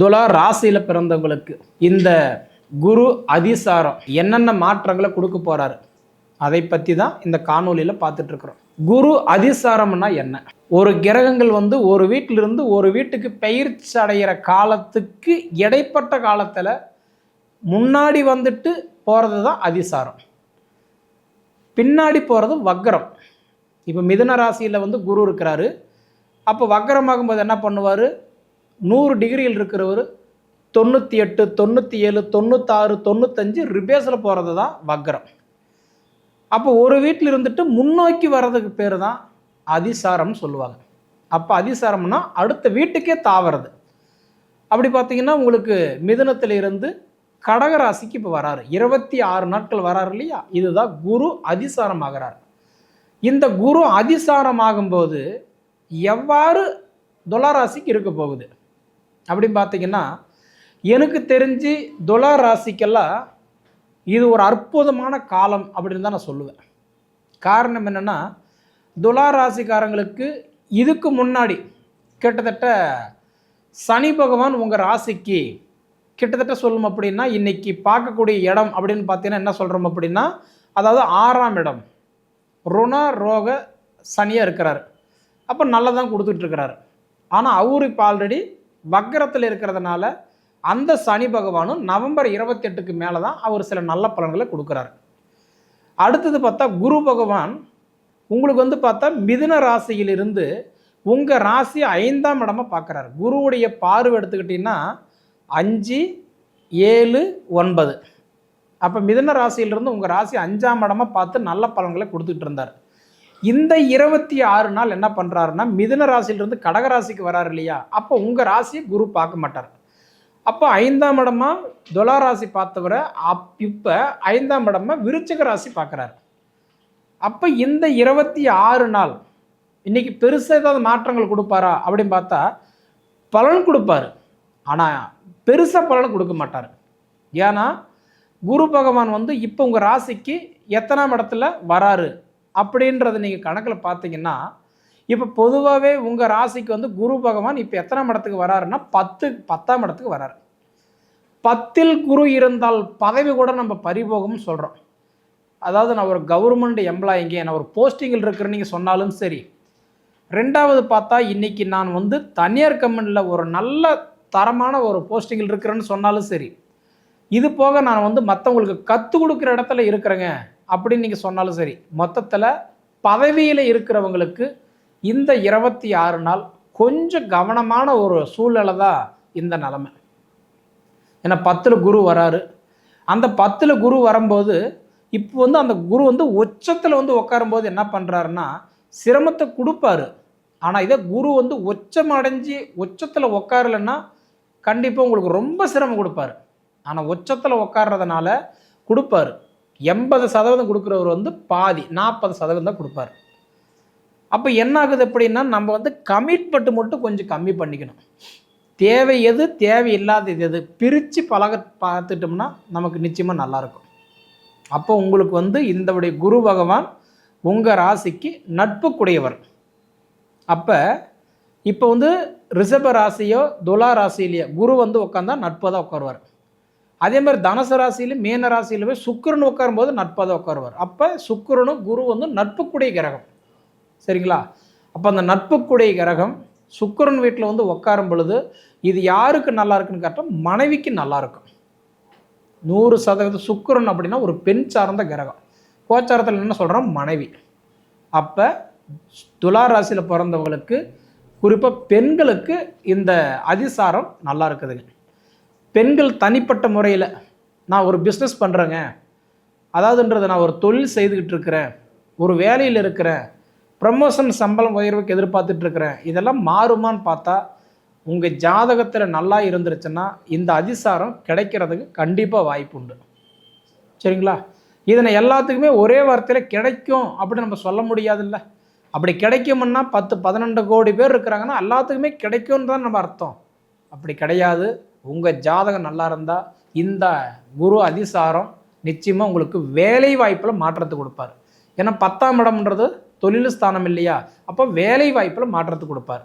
துலா ராசியில் பிறந்தவங்களுக்கு இந்த குரு அதிசாரம் என்னென்ன மாற்றங்களை கொடுக்க போறாரு? அதை பற்றி தான் இந்த காணொலியில் பார்த்துட்டு இருக்கிறோம். குரு அதிசாரம்னா என்ன? ஒரு கிரகங்கள் வந்து ஒரு வீட்டிலிருந்து ஒரு வீட்டுக்கு பயிற்சி அடைகிற காலத்துக்கு இடைப்பட்ட காலத்தில் முன்னாடி வந்துட்டு போகிறது தான் அதிசாரம். பின்னாடி போகிறது வக்ரம். இப்போ மிதுன ராசியில் வந்து குரு இருக்கிறாரு. அப்போ வக்ரமாகும்போது என்ன பண்ணுவார்? நூறு டிகிரியில் இருக்கிறவர் தொண்ணூற்றி எட்டு தொண்ணூற்றி ஏழு தொண்ணூத்தாறு தொண்ணூத்தஞ்சு ரிபேஸில் போகிறது தான் வக்ரம். அப்போ ஒரு வீட்டில் இருந்துட்டு முன்னோக்கி வர்றதுக்கு பேர் தான் அதிசாரம்னு சொல்லுவாங்க. அப்போ அதிசாரம்னா அடுத்த வீட்டுக்கே தாவறது. அப்படி பார்த்தீங்கன்னா உங்களுக்கு மிதுனத்தில் இருந்து கடகராசிக்கு இப்போ வராரு. இருபத்தி ஆறு நாட்கள் வராரு இல்லையா? இதுதான் குரு அதிசாரம் ஆகிறார் இந்த குரு அதிசாரம் ஆகும்போது எவ்வாறு துளராசிக்கு இருக்க போகுது? அப்படின்னு பார்த்தீங்கன்னா எனக்கு தெரிஞ்சு துலா ராசிக்கெல்லாம் இது ஒரு அற்புதமான காலம் அப்படின்னு தான் நான் சொல்லுவேன். காரணம் என்னென்னா துலா ராசிக்காரங்களுக்கு இதுக்கு முன்னாடி கிட்டத்தட்ட சனி பகவான் உங்கள் ராசிக்கு கிட்டத்தட்ட சொல்லும் அப்படின்னா இன்றைக்கி பார்க்கக்கூடிய இடம் அப்படின்னு பார்த்தீங்கன்னா என்ன சொல்கிறோம் அப்படின்னா அதாவது ஆறாம் இடம். ருண ரோக சனியாக இருக்கிறார். அப்போ நல்லதான் கொடுத்துட்ருக்கிறார் ஆனால் அவர் இப்போ ஆல்ரெடி வக்கரத்தில் இருக்கிறதுனால அந்த சனி பகவானும் நவம்பர் இருபத்தெட்டுக்கு மேலே தான் அவர் சில நல்ல பலன்களை கொடுக்குறாரு. அடுத்தது பார்த்தா குரு பகவான் உங்களுக்கு வந்து பார்த்தா மிதுன ராசியிலிருந்து உங்கள் ராசி ஐந்தாம் இடமாக பார்க்குறாரு. குருவுடைய பார்வை எடுத்துக்கிட்டிங்கன்னா அஞ்சு ஏழு ஒன்பது. அப்போ மிதுன ராசியிலிருந்து உங்கள் ராசி அஞ்சாம் இடமாக பார்த்து நல்ல பலன்களை கொடுத்துட்டு இருந்தார். இந்த இருபத்தி ஆறு நாள் என்ன பண்ணுறாருன்னா மிதுன ராசியிலிருந்து கடக ராசிக்கு வராரு இல்லையா? அப்போ உங்கள் ராசியை குரு பார்க்க மாட்டார். அப்போ ஐந்தாம் இடமா துலா ராசி பார்த்தவரை அப் இப்போ ஐந்தாம் இடமா விருச்சிக ராசி பார்க்குறாரு. அப்போ இந்த இருபத்தி ஆறு நாள் இன்னைக்கு பெருசாக ஏதாவது மாற்றங்கள் கொடுப்பாரா அப்படின்னு பார்த்தா பலன் கொடுப்பாரு. ஆனால் பெருசாக பலன் கொடுக்க மாட்டார். ஏன்னா குரு பகவான் வந்து இப்போ உங்கள் ராசிக்கு எத்தனாம் இடத்துல வராரு? அப்படின்றத நீங்கள் கணக்கில் பார்த்தீங்கன்னா இப்போ பொதுவாகவே உங்கள் ராசிக்கு வந்து குரு பகவான் இப்போ எத்தனாம் இடத்துக்கு வராருன்னா பத்து பத்தாம் இடத்துக்கு வராரு. பத்தில் குரு இருந்தால் பதவி கூட நம்ம பறிபோகும்னு சொல்கிறோம் அதாவது நான் ஒரு கவர்மெண்ட் எம்ப்ளாயிங்க நான் ஒரு போஸ்டிங்கில் இருக்கிறேன்னு நீங்கள் சொன்னாலும் சரி. ரெண்டாவது பார்த்தா இன்றைக்கி நான் வந்து தனியார் கம்பெனியில் ஒரு நல்ல தரமான ஒரு போஸ்டிங்கில் இருக்கிறேன்னு சொன்னாலும் சரி. இது போக நான் வந்து மற்றவங்களுக்கு கற்றுக் கொடுக்குற இடத்துல இருக்கிறேங்க. அப்படின்னு நீங்கள் சொன்னாலும் சரி மொத்தத்தில் பதவியில் இருக்கிறவங்களுக்கு இந்த இருபத்தி ஆறு நாள் கொஞ்சம் கவனமான ஒரு சூழ்நிலை தான் இந்த நிலமை. ஏன்னா பத்தில் குரு வராரு. அந்த பத்தில் குரு வரும்போது இப்போ வந்து அந்த குரு வந்து உச்சத்தில் வந்து உட்காரும்போது என்ன பண்ணுறாருன்னா சிரமத்தை கொடுப்பாரு. ஆனால் இதே குரு வந்து உச்சம் அடைஞ்சு உச்சத்தில் உட்காரலைன்னா கண்டிப்பாக உங்களுக்கு ரொம்ப சிரமம் கொடுப்பாரு. ஆனால் உச்சத்தில் உட்கார்றதுனால கொடுப்பாரு. எண்பது சதவீதம் கொடுக்குறவர் வந்து பாதி நாற்பது சதவீதம் தான் கொடுப்பாரு. அப்போ என்ன ஆகுது அப்படின்னா நம்ம வந்து கமிட்மெண்ட் மட்டும் கொஞ்சம் கம்மி பண்ணிக்கணும். தேவை எது தேவை இல்லாதது எது பிரித்து பழக பார்த்துட்டோம்னா நமக்கு நிச்சயமாக நல்லாயிருக்கும் அப்போ உங்களுக்கு வந்து இந்தவுடைய குரு பகவான் உங்கள் ராசிக்கு நட்புக்குடையவர். அப்போ இப்போ வந்து ரிஷப ராசியோ துலா ராசியிலையோ குரு வந்து உட்காந்தா நட்பு தான் உட்காருவார். அதே மாதிரி தனுசு ராசியிலும் மீன ராசியில போய் சுக்கிரன் உட்காரும்போது நட்பாக தான் உட்காருவார். அப்போ சுக்கிரனும் குரு வந்து நட்புக்குடைய கிரகம். சரிங்களா? அப்போ அந்த நட்புக்குடைய கிரகம் சுக்கிரன் வீட்டில் வந்து உட்காரும் பொழுது இது யாருக்கு நல்லா இருக்குன்னு கேட்டால் மனைவிக்கு நல்லா இருக்கும். நூறு சதவீதம் சுக்கரன் அப்படின்னா ஒரு பெண் சார்ந்த கிரகம். கோச்சாரத்தில் என்ன சொல்கிறோம் மனைவி. அப்போ துலா ராசியில் பிறந்தவங்களுக்கு குறிப்பாக பெண்களுக்கு இந்த அதிசாரம் நல்லா இருக்குதுங்க. பெண்கள் தனிப்பட்ட முறையில் நான் ஒரு பிஸ்னஸ் பண்ணுறேங்க அதாவதுன்றது நான் ஒரு தொழில் செய்துக்கிட்டு இருக்கிறேன். ஒரு வேலையில் இருக்கிறேன். ப்ரமோஷன் சம்பளம் உயர்வுக்கு எதிர்பார்த்துட்டு இருக்கிறேன். இதெல்லாம் மாறுமான்னு பார்த்தா உங்கள் ஜாதகத்தில் நல்லா இருந்துருச்சுன்னா இந்த அதிசாரம் கிடைக்கிறதுக்கு கண்டிப்பாக வாய்ப்பு உண்டு. சரிங்களா? இதனை எல்லாத்துக்குமே ஒரே வார்த்தையில் கிடைக்கும் அப்படின்னு நம்ம சொல்ல முடியாதுல்ல. அப்படி கிடைக்கும்னா பத்து பதினெண்டு கோடி பேர் இருக்கிறாங்கன்னா எல்லாத்துக்குமே கிடைக்கும்னு தான் நம்ம அர்த்தம். அப்படி கிடையாது. உங்கள் ஜாதகம் நல்லா இருந்தால் இந்த குரு அதிசாரம் நிச்சயமாக உங்களுக்கு வேலை வாய்ப்பில் மாற்றத்தை கொடுப்பார். ஏன்னா பத்தாம் இடம்ன்றது தொழில் ஸ்தானம் இல்லையா? அப்போ வேலை வாய்ப்பில் மாற்றத்தை கொடுப்பார்.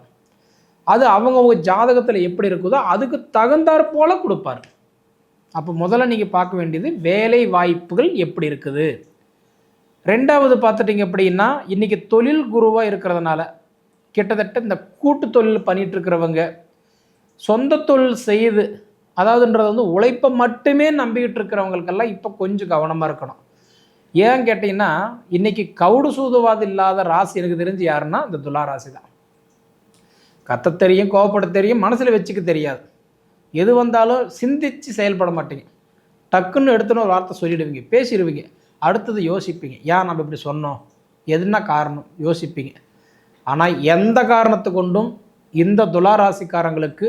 அது அவங்கவுங்க ஜாதகத்தில் எப்படி இருக்குதோ அதுக்கு தகுந்தாற் போல கொடுப்பார். அப்போ முதல்ல நீங்கள் பார்க்க வேண்டியது வேலை வாய்ப்புகள் எப்படி இருக்குது? ரெண்டாவது பார்த்துட்டிங்க அப்படின்னா இன்றைக்கி தொழில் குருவாக இருக்கிறதுனால கிட்டத்தட்ட இந்த கூட்டு தொழில் பண்ணிகிட்ருக்கிறவங்க சொந்த தொழில் செய்து அதாவதுன்றது வந்து உழைப்பை மட்டுமே நம்பிக்கிட்டு இருக்கிறவங்களுக்கெல்லாம் இப்போ கொஞ்சம் கவனமாக இருக்கணும். ஏன் கேட்டிங்கன்னா இன்றைக்கி கவுடு சூதுவாது இல்லாத ராசி எனக்கு தெரிஞ்சு யாருன்னா இந்த துலா ராசி தான் கத்த தெரியும் கோவப்பட தெரியும் மனசில் வச்சுக்க தெரியாது. எது வந்தாலும் சிந்திச்சு செயல்பட மாட்டீங்க. டக்குன்னு எடுத்துன்னு ஒரு வார்த்தை சொல்லிடுவீங்க பேசிடுவீங்க அடுத்தது யோசிப்பீங்க. ஏன் நம்ம இப்படி சொன்னோம்? எதுனா காரணம்? யோசிப்பீங்க. ஆனால் எந்த காரணத்தை கொண்டும் இந்த துளாராசிக்காரங்களுக்கு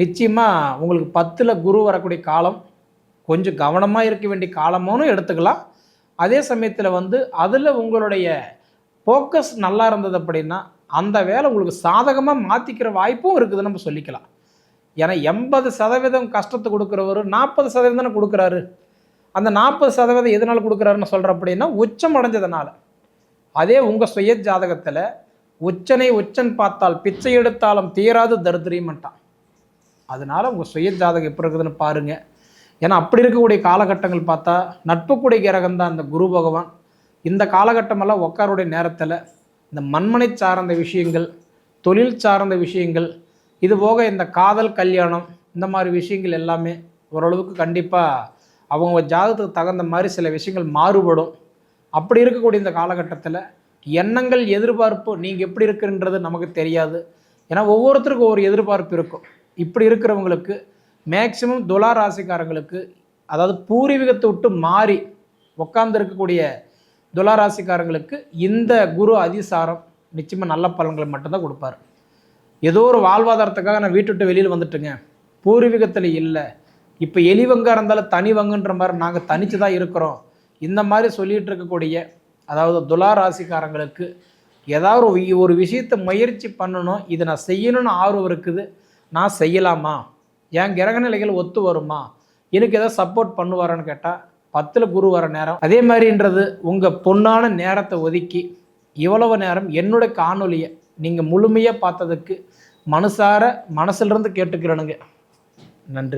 நிச்சயமாக உங்களுக்கு பத்தில் குரு வரக்கூடிய காலம் கொஞ்சம் கவனமாக இருக்க வேண்டிய காலமும் எடுத்துக்கலாம். அதே சமயத்தில் வந்து அதில் உங்களுடைய ஃபோக்கஸ் நல்லா இருந்தது அப்படின்னா அந்த வேலை உங்களுக்கு சாதகமாக மாற்றிக்கிற வாய்ப்பும் இருக்குதுன்னு நம்ம சொல்லிக்கலாம். ஏன்னா எண்பது சதவீதம் கஷ்டத்தை கொடுக்குறவர் நாற்பது சதவீதம் தானே கொடுக்குறாரு. அந்த நாற்பது சதவீதம் எதனால் கொடுக்குறாருன்னு சொல்கிற அப்படின்னா உச்சம் அடைஞ்சதுனால. அதே உங்கள் சுய ஜாதகத்தில் உச்சனை உச்சன் பார்த்தால் பிச்சை எடுத்தாலும் தீராது தரித்திரியமட்டான் அதனால் உங்கள் சுய ஜாதகம் எப்படி இருக்குதுன்னு பாருங்கள் ஏன்னா அப்படி இருக்கக்கூடிய காலகட்டங்கள் பார்த்தா நட்புக்குடைய கிரகம் தான் அந்த குரு பகவான். இந்த காலகட்டமெல்லாம் உட்காருடைய நேரத்தில் இந்த மண்மனை சார்ந்த விஷயங்கள் தொழில் சார்ந்த விஷயங்கள் இது போக இந்த காதல் கல்யாணம் இந்த மாதிரி விஷயங்கள் எல்லாமே ஓரளவுக்கு கண்டிப்பாக அவங்க ஜாதகத்துக்கு தகுந்த மாதிரி சில விஷயங்கள் மாறுபடும். அப்படி இருக்கக்கூடிய இந்த காலகட்டத்தில் எண்ணங்கள் எதிர்பார்ப்பு நீங்கள் எப்படி இருக்குன்றது நமக்கு தெரியாது. ஏன்னா ஒவ்வொருத்தருக்கும் ஒவ்வொரு எதிர்பார்ப்பு இருக்கும். இப்படி இருக்கிறவங்களுக்கு மேக்சிமம் துலா ராசிக்காரங்களுக்கு அதாவது பூர்வீகத்தை விட்டு மாறி உட்கார்ந்து இருக்கக்கூடிய துலா ராசிக்காரங்களுக்கு இந்த குரு அதிசாரம் நிச்சயமாக நல்ல பலன்களை மட்டும்தான் கொடுப்பாரு. ஏதோ ஒரு வாழ்வாதாரத்துக்காக நான் வீட்டு விட்டு வெளியில் வந்துட்டுங்க. பூர்வீகத்தில் இல்லை. இப்போ எலிவங்காக இருந்தாலும் தனி வங்குன்ற மாதிரி நாங்கள் தனித்து தான் இருக்கிறோம். இந்த மாதிரி சொல்லிகிட்டு இருக்கக்கூடிய அதாவது துலா ராசிக்காரங்களுக்கு ஏதாவது ஒரு ஒரு விஷயத்தை முயற்சி பண்ணணும் இதை நான் செய்யணும்னு ஆர்வம் இருக்குது. நான் செய்யலாமா? என் கிரக நிலைகள் ஒத்து வருமா? எனக்கு ஏதாவது சப்போர்ட் பண்ணுவாரான்னு கேட்டால் பத்தில் குரு வர நேரம். அதே மாதிரின்றது உங்கள் பொண்ணான நேரத்தை ஒதுக்கி இவ்வளவு நேரம் என்னுடைய காணொலியை நீங்கள் முழுமையாக பார்த்ததுக்கு மனசார மனசுலேருந்து கேட்டுக்கிறனுங்க. நன்றி.